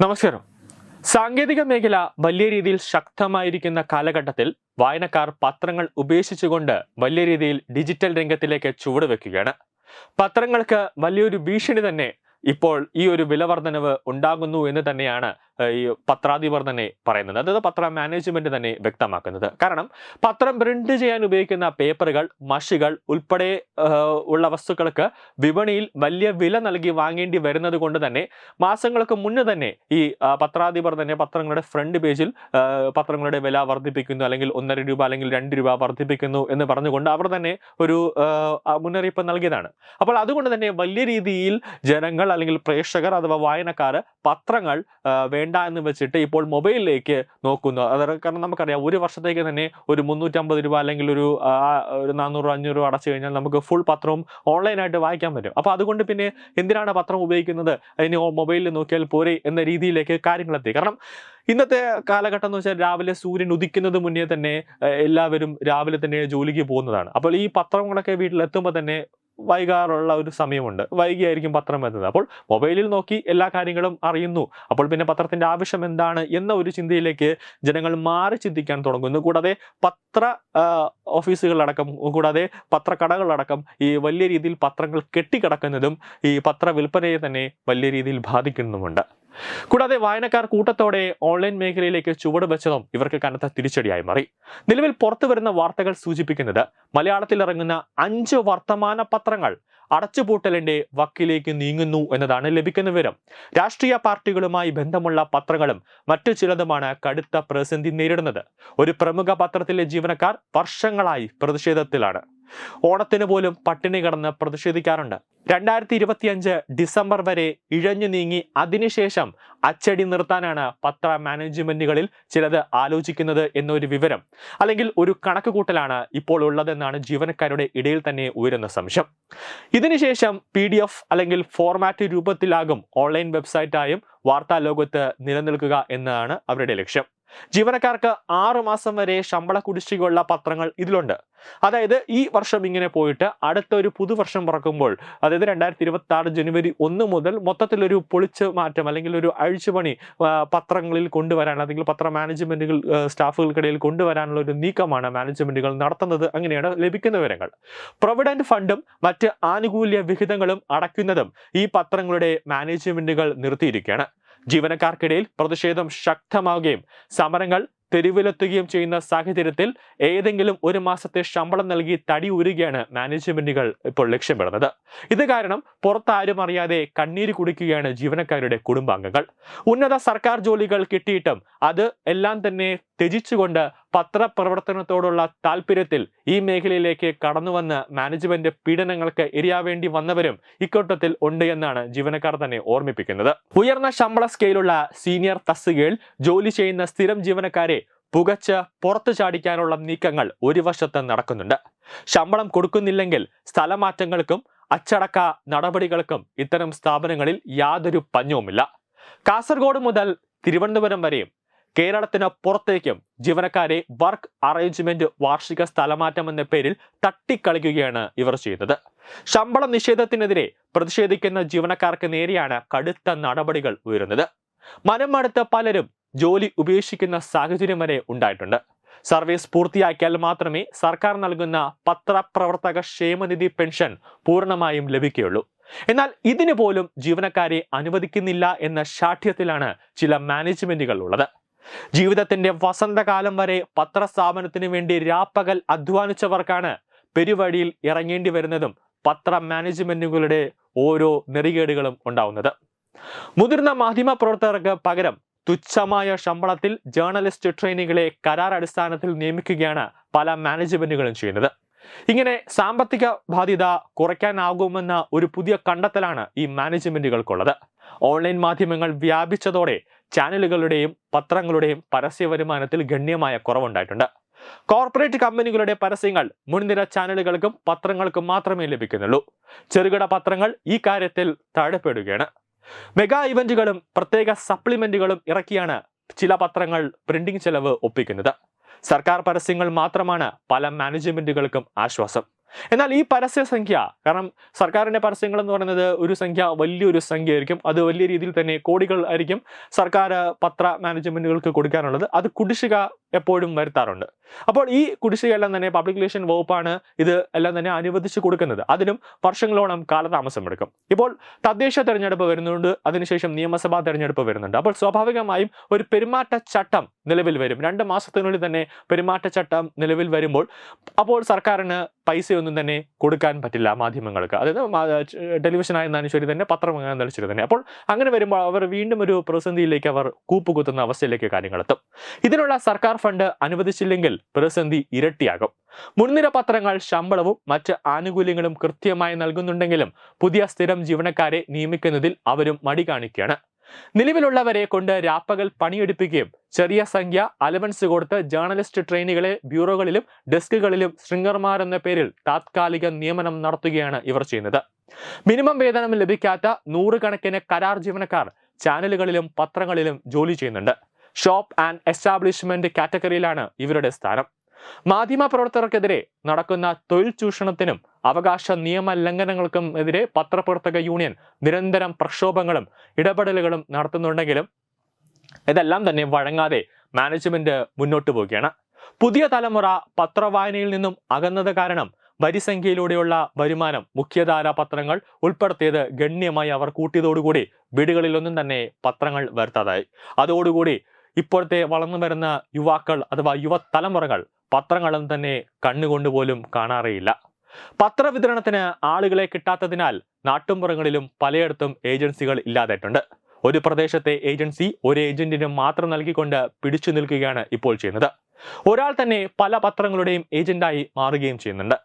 നമസ്കാരം. സാങ്കേതിക മേഖല വലിയ രീതിയിൽ ശക്തമായിരിക്കുന്ന കാലഘട്ടത്തിൽ വായനക്കാർ പത്രങ്ങൾ ഉപേക്ഷിച്ചുകൊണ്ട് വലിയ രീതിയിൽ ഡിജിറ്റൽ രംഗത്തിലേക്ക് ചുവടുവെക്കുകയാണ് പത്രങ്ങൾക്ക് വലിയൊരു ഭീഷണി തന്നെ ഇപ്പോൾ ഈ ഒരു വിലവർദ്ധനവ് ഉണ്ടാകുന്നു എന്ന് തന്നെയാണ് ഈ പത്രാധിപർ തന്നെ പറയുന്നത് അതായത് പത്ര മാനേജ്മെന്റ് തന്നെ വ്യക്തമാക്കുന്നത്. കാരണം പത്രം പ്രിന്റ് ചെയ്യാൻ ഉപയോഗിക്കുന്ന പേപ്പറുകൾ മഷികൾ ഉൾപ്പെടെ ഉള്ള വസ്തുക്കൾക്ക് വിപണിയിൽ വലിയ വില നൽകി വാങ്ങേണ്ടി വരുന്നത് കൊണ്ട് തന്നെ മാസങ്ങൾക്ക് മുന്നേ തന്നെ ഈ പത്രാധിപർ തന്നെ പത്രങ്ങളുടെ ഫ്രണ്ട് പേജിൽ പത്രങ്ങളുടെ വില വർദ്ധിപ്പിക്കുന്നു അല്ലെങ്കിൽ ഒന്നര രൂപ അല്ലെങ്കിൽ രണ്ട് രൂപ വർദ്ധിപ്പിക്കുന്നു എന്ന് പറഞ്ഞുകൊണ്ട് അവർ തന്നെ ഒരു മുന്നറിയിപ്പ് നൽകിയതാണ്. അപ്പോൾ അതുകൊണ്ട് തന്നെ വലിയ രീതിയിൽ ജനങ്ങൾ അല്ലെങ്കിൽ പ്രേക്ഷകർ അഥവാ വായനക്കാർ പത്രങ്ങൾ ആ, വേണ്ട എന്ന് വെച്ചിട്ട് ഇപ്പോൾ മൊബൈലിലേക്ക് നോക്കുന്നു. അതായത് കാരണം നമുക്കറിയാം ഒരു വർഷത്തേക്ക് തന്നെ ഒരു മുന്നൂറ്റമ്പത് രൂപ അല്ലെങ്കിൽ ഒരു ഒരു നാനൂറ് അഞ്ഞൂറ് രൂപ അടച്ചു കഴിഞ്ഞാൽ നമുക്ക് ഫുൾ പത്രവും ഓൺലൈനായിട്ട് വായിക്കാൻ പറ്റും. അപ്പോൾ അതുകൊണ്ട് പിന്നെ എന്തിനാണ് പത്രം ഉപയോഗിക്കുന്നത്? അതിന് മൊബൈലിൽ നോക്കിയാൽ പോരെ എന്ന രീതിയിലേക്ക് കാര്യങ്ങളെത്തി. കാരണം ഇന്നത്തെ കാലഘട്ടം എന്ന് വെച്ചാൽ രാവിലെ സൂര്യൻ ഉദിക്കുന്നത് മുന്നേ തന്നെ എല്ലാവരും രാവിലെ തന്നെ ജോലിക്ക് പോകുന്നതാണ്. അപ്പോൾ ഈ പത്രങ്ങളൊക്കെ വീട്ടിലെത്തുമ്പോൾ തന്നെ വൈകാറുള്ള ഒരു സമയമുണ്ട്. വൈകിയായിരിക്കും പത്രം വരുന്നത്. അപ്പോൾ മൊബൈലിൽ നോക്കി എല്ലാ കാര്യങ്ങളും അറിയുന്നു. അപ്പോൾ പിന്നെ പത്രത്തിന്റെ ആവശ്യം എന്താണ് എന്ന ഒരു ചിന്തയിലേക്ക് ജനങ്ങൾ മാറി ചിന്തിക്കാൻ തുടങ്ങുന്നു. കൂടാതെ പത്ര ഓഫീസുകളടക്കം കൂടാതെ പത്രക്കടകളടക്കം ഈ വലിയ രീതിയിൽ പത്രങ്ങൾ കെട്ടിക്കിടക്കുന്നതും ഈ പത്ര വിൽപ്പനയെ തന്നെ വലിയ രീതിയിൽ ബാധിക്കുന്നുമുണ്ട് കൂടാതെ വായനക്കാർ കൂട്ടത്തോടെ ഓൺലൈൻ മേഖലയിലേക്ക് ചുവട് വെച്ചതും ഇവർക്ക് കനത്ത തിരിച്ചടിയായി മാറി. നിലവിൽ പുറത്തു വരുന്ന വാർത്തകൾ സൂചിപ്പിക്കുന്നത് മലയാളത്തിൽ ഇറങ്ങുന്ന അഞ്ച് വർത്തമാന പത്രങ്ങൾ അടച്ചുപൂട്ടലിന്റെ വക്കിലേക്ക് നീങ്ങുന്നു എന്നതാണ് ലഭിക്കുന്ന വിവരം. രാഷ്ട്രീയ പാർട്ടികളുമായി ബന്ധമുള്ള പത്രങ്ങളും മറ്റു ചിലതുമാണ് കടുത്ത പ്രതിസന്ധി നേരിടുന്നത്. ഒരു പ്രമുഖ പത്രത്തിലെ ജീവനക്കാർ വർഷങ്ങളായി പ്രതിഷേധത്തിലാണ്. ഓണത്തിന് പോലും പട്ടിണി കടന്ന് പ്രതിഷേധിക്കാറുണ്ട്. രണ്ടായിരത്തി ഇരുപത്തിയഞ്ച് ഡിസംബർ വരെ ഇഴഞ്ഞു നീങ്ങി അതിനുശേഷം അച്ചടി നിർത്താനാണ് പത്ര മാനേജ്മെന്റുകളിൽ ചിലത് ആലോചിക്കുന്നത് എന്നൊരു വിവരം അല്ലെങ്കിൽ ഒരു കണക്കുകൂട്ടലാണ് ഇപ്പോൾ ഉള്ളതെന്നാണ് ജീവനക്കാരുടെ ഇടയിൽ തന്നെ ഉയരുന്ന സംശയം. ഇതിനുശേഷം പി ഡി എഫ് അല്ലെങ്കിൽ ഫോർമാറ്റ് രൂപത്തിലാകും ഓൺലൈൻ വെബ്സൈറ്റായും വാർത്താ ലോകത്ത് നിലനിൽക്കുക എന്നതാണ് അവരുടെ ലക്ഷ്യം. ജീവനക്കാർക്ക് ആറു മാസം വരെ ശമ്പള കുടിശ്ശികയുള്ള പത്രങ്ങൾ ഇതിലുണ്ട്. അതായത് ഈ വർഷം ഇങ്ങനെ പോയിട്ട് അടുത്ത ഒരു പുതുവർഷം പറക്കുമ്പോൾ അതായത് രണ്ടായിരത്തി ഇരുപത്തി ആറ് ജനുവരി ഒന്ന് മുതൽ മൊത്തത്തിലൊരു പൊളിച്ച് മാറ്റം അല്ലെങ്കിൽ ഒരു അഴിച്ചുപണി പത്രങ്ങളിൽ കൊണ്ടുവരാൻ അല്ലെങ്കിൽ പത്ര മാനേജ്മെന്റുകൾ സ്റ്റാഫുകൾക്കിടയിൽ കൊണ്ടുവരാനുള്ള ഒരു നീക്കമാണ് മാനേജ്മെന്റുകൾ നടത്തുന്നത്. അങ്ങനെയാണ് ലഭിക്കുന്ന വിവരങ്ങൾ. പ്രൊവിഡന്റ് ഫണ്ടും മറ്റ് ആനുകൂല്യ വിഹിതങ്ങളും അടയ്ക്കുന്നതും ഈ പത്രങ്ങളുടെ മാനേജ്മെന്റുകൾ നിർത്തിയിരിക്കുകയാണ്. ജീവനക്കാർക്കിടയിൽ പ്രതിഷേധം ശക്തമാവുകയും സമരങ്ങൾ തെരുവിലെത്തുകയും ചെയ്യുന്ന സാഹചര്യത്തിൽ ഏതെങ്കിലും ഒരു മാസത്തെ ശമ്പളം നൽകി തടി ഉരുകയാണ് മാനേജ്മെന്റുകൾ ഇപ്പോൾ ലക്ഷ്യമിടുന്നത്. ഇത് കാരണം പുറത്താരും അറിയാതെ കണ്ണീര് കുടിക്കുകയാണ് ജീവനക്കാരുടെ കുടുംബാംഗങ്ങൾ. ഉന്നത സർക്കാർ ജോലികൾ കിട്ടിയിട്ടും അത് എല്ലാം തന്നെ ത്യജിച്ചുകൊണ്ട് പത്രപ്രവർത്തനത്തോടുള്ള താല്പര്യത്തിൽ ഈ മേഖലയിലേക്ക് കടന്നുവന്ന് മാനേജ്മെന്റ് പീഡനങ്ങൾക്ക് ഇരയാവേണ്ടി വന്നവരും ഇക്കൂട്ടത്തിൽ ഉണ്ട് എന്നാണ് ജീവനക്കാർ തന്നെ ഓർമ്മിപ്പിക്കുന്നത്. ഉയർന്ന ശമ്പള സ്കെയിലുള്ള സീനിയർ തസ്തികയിൽ ജോലി ചെയ്യുന്ന സ്ഥിരം ജീവനക്കാരെ പുകച്ച് പുറത്തു ചാടിക്കാനുള്ള നീക്കങ്ങൾ ഒരു വശത്ത് നടക്കുന്നുണ്ട്. ശമ്പളം കൊടുക്കുന്നില്ലെങ്കിൽ സ്ഥലമാറ്റങ്ങൾക്കും അച്ചടക്ക നടപടികൾക്കും ഇത്തരം സ്ഥാപനങ്ങളിൽ യാതൊരു പഞ്ഞവുമില്ല. കാസർഗോഡ് മുതൽ തിരുവനന്തപുരം വരെയും കേരളത്തിന് പുറത്തേക്കും ജീവനക്കാരെ വർക്ക് അറേഞ്ച്മെന്റ് വാർഷിക സ്ഥലമാറ്റം എന്ന പേരിൽ തട്ടിക്കളിക്കുകയാണ് ഇവർ ചെയ്തത്. ശമ്പള നിഷേധത്തിനെതിരെ പ്രതിഷേധിക്കുന്ന ജീവനക്കാർക്ക് നേരെയാണ് കടുത്ത നടപടികൾ ഉയരുന്നത്. മനമടുത്ത പലരും ജോലി ഉപേക്ഷിക്കുന്ന സാഹചര്യം വരെ ഉണ്ടായിട്ടുണ്ട്. സർവീസ് പൂർത്തിയാക്കിയാൽ മാത്രമേ സർക്കാർ നൽകുന്ന പത്രപ്രവർത്തക ക്ഷേമനിധി പെൻഷൻ പൂർണമായും ലഭിക്കുകയുള്ളൂ. എന്നാൽ ഇതിനു പോലും ജീവനക്കാരെ അനുവദിക്കുന്നില്ല എന്ന ശാഠ്യത്തിലാണ് ചില മാനേജ്മെന്റുകൾ ഉള്ളത്. ജീവിതത്തിന്റെ വസന്തകാലം വരെ പത്രസ്ഥാപനത്തിന് വേണ്ടി രാപ്പകൽ അധ്വാനിച്ചവർക്കാണ് പെരുവഴിയിൽ ഇറങ്ങേണ്ടി വരുന്നതും പത്ര മാനേജ്മെന്റുകളുടെ ഓരോ നെറികേടുകളും ഉണ്ടാവുന്നത്. മുതിർന്ന മാധ്യമ പ്രവർത്തകർക്ക് പകരം തുച്ഛമായ ശമ്പളത്തിൽ ജേർണലിസ്റ്റ് ട്രെയിനികളെ കരാർ അടിസ്ഥാനത്തിൽ നിയമിക്കുകയാണ് പല മാനേജ്മെന്റുകളും ചെയ്യുന്നത്. ഇങ്ങനെ സാമ്പത്തിക ബാധ്യത കുറയ്ക്കാനാകുമെന്ന ഒരു പുതിയ കണ്ടെത്തലാണ് ഈ മാനേജ്മെന്റുകൾക്കുള്ളത്. ഓൺലൈൻ മാധ്യമങ്ങൾ വ്യാപിച്ചതോടെ ചാനലുകളുടെയും പത്രങ്ങളുടെയും പരസ്യ വരുമാനത്തിൽ ഗണ്യമായ കുറവുണ്ടായിട്ടുണ്ട്. കോർപ്പറേറ്റ് കമ്പനികളുടെ പരസ്യങ്ങൾ മുൻനിര ചാനലുകൾക്കും പത്രങ്ങൾക്കും മാത്രമേ ലഭിക്കുന്നുള്ളൂ. ചെറുകിട പത്രങ്ങൾ ഈ കാര്യത്തിൽ താഴെപ്പെടുകയാണ്. മെഗാ ഇവന്റുകളും പ്രത്യേക സപ്ലിമെന്റുകളും ഇറക്കിയാണ് ചില പത്രങ്ങൾ പ്രിന്റിംഗ് ചെലവ് ഒപ്പിക്കുന്നത്. സർക്കാർ പരസ്യങ്ങൾ മാത്രമാണ് പല മാനേജ്മെന്റുകൾക്കും ആശ്വാസം. എന്നാൽ ഈ പരസ്യ സംഖ്യ കാരണം സർക്കാരിന്റെ പരസ്യങ്ങൾ എന്ന് പറയുന്നത് ഒരു സംഖ്യ വലിയൊരു സംഖ്യ ആയിരിക്കും അത് വലിയ രീതിയിൽ തന്നെ കോടികൾ ആയിരിക്കും സർക്കാർ പത്ര മാനേജ്മെന്റുകൾക്ക് കൊടുക്കാനുള്ളത്. അത് കുടിശ്ശിക എപ്പോഴും വരുത്താറുണ്ട്. അപ്പോൾ ഈ കുടിശ്ശിക എല്ലാം തന്നെ പബ്ലിക് റിലേഷൻ വകുപ്പാണ് ഇത് എല്ലാം തന്നെ അനുവദിച്ചു കൊടുക്കുന്നത്. അതിനും വർഷങ്ങളോളം കാലതാമസം എടുക്കും. ഇപ്പോൾ തദ്ദേശ തെരഞ്ഞെടുപ്പ് വരുന്നുണ്ട് അതിനുശേഷം നിയമസഭാ തെരഞ്ഞെടുപ്പ് വരുന്നുണ്ട്. അപ്പോൾ സ്വാഭാവികമായും ഒരു പെരുമാറ്റച്ചട്ടം നിലവിൽ വരും. രണ്ട് മാസത്തിനുള്ളിൽ തന്നെ പെരുമാറ്റച്ചട്ടം നിലവിൽ വരുമ്പോൾ അപ്പോൾ സർക്കാരിന് പൈസയൊന്നും തന്നെ കൊടുക്കാൻ പറ്റില്ല മാധ്യമങ്ങൾക്ക്. അതായത് ടെലിവിഷൻ ആയിരുന്നാലും ശരി തന്നെ പത്രം ആയിരുന്നാലും ശരി തന്നെ. അപ്പോൾ അങ്ങനെ വരുമ്പോൾ അവർ വീണ്ടും ഒരു പ്രതിസന്ധിയിലേക്ക് അവർ കൂപ്പുകുത്തുന്ന അവസ്ഥയിലേക്ക് കാര്യങ്ങളെത്തും. ഇതിനുള്ള സർക്കാർ ഫണ്ട് അനുവദിച്ചില്ലെങ്കിൽ പ്രതിസന്ധി ഇരട്ടിയാകും. മുൻനിര പത്രങ്ങൾ ശമ്പളവും മറ്റ് ആനുകൂല്യങ്ങളും കൃത്യമായി നൽകുന്നുണ്ടെങ്കിലും പുതിയ സ്ഥിരം ജീവനക്കാരെ നിയമിക്കുന്നതിൽ അവരും മടി കാണിക്കുകയാണ്. നിലവിലുള്ളവരെ കൊണ്ട് രാപ്പകൽ പണിയെടുപ്പിക്കുകയും ചെറിയ സംഖ്യ അലവൻസ് കൊടുത്ത് ജേർണലിസ്റ്റ് ട്രെയിനുകളെ ബ്യൂറോകളിലും ഡെസ്കുകളിലും ശൃംഗർമാർ എന്ന പേരിൽ താത്കാലിക നിയമനം നടത്തുകയാണ് ഇവർ ചെയ്യുന്നത്. മിനിമം വേതനം ലഭിക്കാത്ത നൂറുകണക്കിന് കരാർ ജീവനക്കാർ ചാനലുകളിലും പത്രങ്ങളിലും ജോലി ചെയ്യുന്നുണ്ട്. ഷോപ്പ് ആൻഡ് എസ്റ്റാബ്ലിഷ്മെന്റ് കാറ്റഗറിയിലാണ് ഇവരുടെ സ്ഥാനം. മാധ്യമ പ്രവർത്തകർക്കെതിരെ നടക്കുന്ന തൊഴിൽ ചൂഷണത്തിനും അവകാശ നിയമ ലംഘനങ്ങൾക്കും എതിരെ പത്രപ്രവർത്തക യൂണിയൻ നിരന്തരം പ്രക്ഷോഭങ്ങളും ഇടപെടലുകളും നടത്തുന്നുണ്ടെങ്കിലും ഇതെല്ലാം തന്നെ വഴങ്ങാതെ മാനേജ്മെന്റ് മുന്നോട്ട് പോവുകയാണ്. പുതിയ തലമുറ പത്രവായനയിൽ നിന്നും അകന്നത് കാരണം വരിസംഖ്യയിലൂടെയുള്ള വരുമാനം മുഖ്യധാരാ പത്രങ്ങൾ ഉൾപ്പെടുത്തിയത് ഗണ്യമായി അവർ കൂട്ടിയതോടുകൂടി വീടുകളിലൊന്നും തന്നെ പത്രങ്ങൾ വരുത്താതായി. അതോടുകൂടി ഇപ്പോഴത്തെ വളർന്നു വരുന്ന യുവാക്കൾ അഥവാ യുവതലമുറകൾ പത്രങ്ങളും തന്നെ കണ്ണുകൊണ്ട് പോലും കാണാറേയില്ല. പത്രവിതരണത്തിന് ആളുകളെ കിട്ടാത്തതിനാൽ നാട്ടുമ്പുറങ്ങളിലും പലയിടത്തും ഏജൻസികൾ ഇല്ലാതായിട്ടുണ്ട്. ഒരു പ്രദേശത്തെ ഏജൻസി ഒരു ഏജന്റിന് മാത്രം നൽകിക്കൊണ്ട് പിടിച്ചു നിൽക്കുകയാണ് ഇപ്പോൾ ചെയ്യുന്നത്. ഒരാൾ തന്നെ പല പത്രങ്ങളുടെയും ഏജന്റായി മാറുകയും ചെയ്യുന്നുണ്ട്.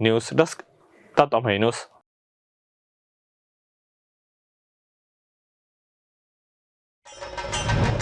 News desk Tattvamayi news.